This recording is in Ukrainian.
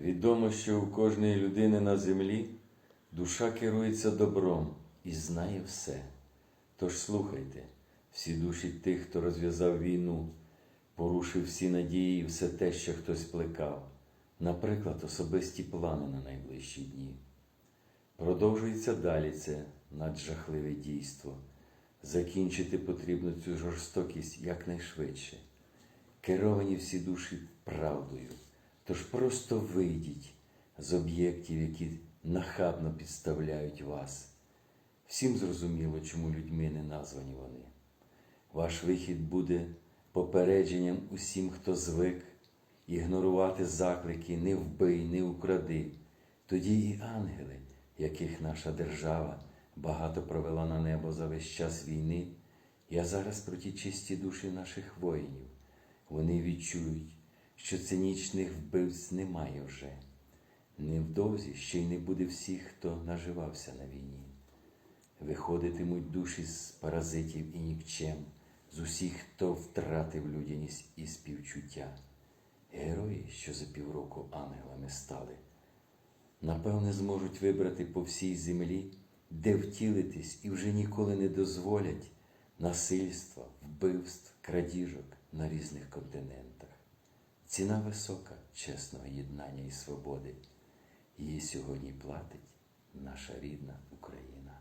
Відомо, що у кожної людини на землі душа керується добром і знає все. Тож слухайте, всі душі тих, хто розв'язав війну, порушив всі надії і все те, що хтось плекав, наприклад, особисті плани на найближчі дні. Продовжується далі це наджахливе дійство. Закінчити потрібно цю жорстокість якнайшвидше. Керовані всі душі правдою. Тож просто вийдіть з об'єктів, які нахабно підставляють вас. Всім зрозуміло, чому людьми не названі вони. Ваш вихід буде попередженням усім, хто звик ігнорувати заклики не вбий, не укради. Тоді і ангели, яких наша держава багато провела на небо за весь час війни, я зараз про ті чисті душі наших воїнів. Вони відчують, що цинічних вбивць немає вже. Невдовзі ще й не буде всіх, хто наживався на війні. Виходитимуть душі з паразитів і нікчем, з усіх, хто втратив людяність і співчуття. Герої, що за півроку ангелами стали, напевне, зможуть вибрати по всій землі, де втілитись і вже ніколи не дозволять насильства, вбивств, крадіжок на різних континентах. Ціна висока чесного єднання і свободи. Її сьогодні платить наша рідна Україна.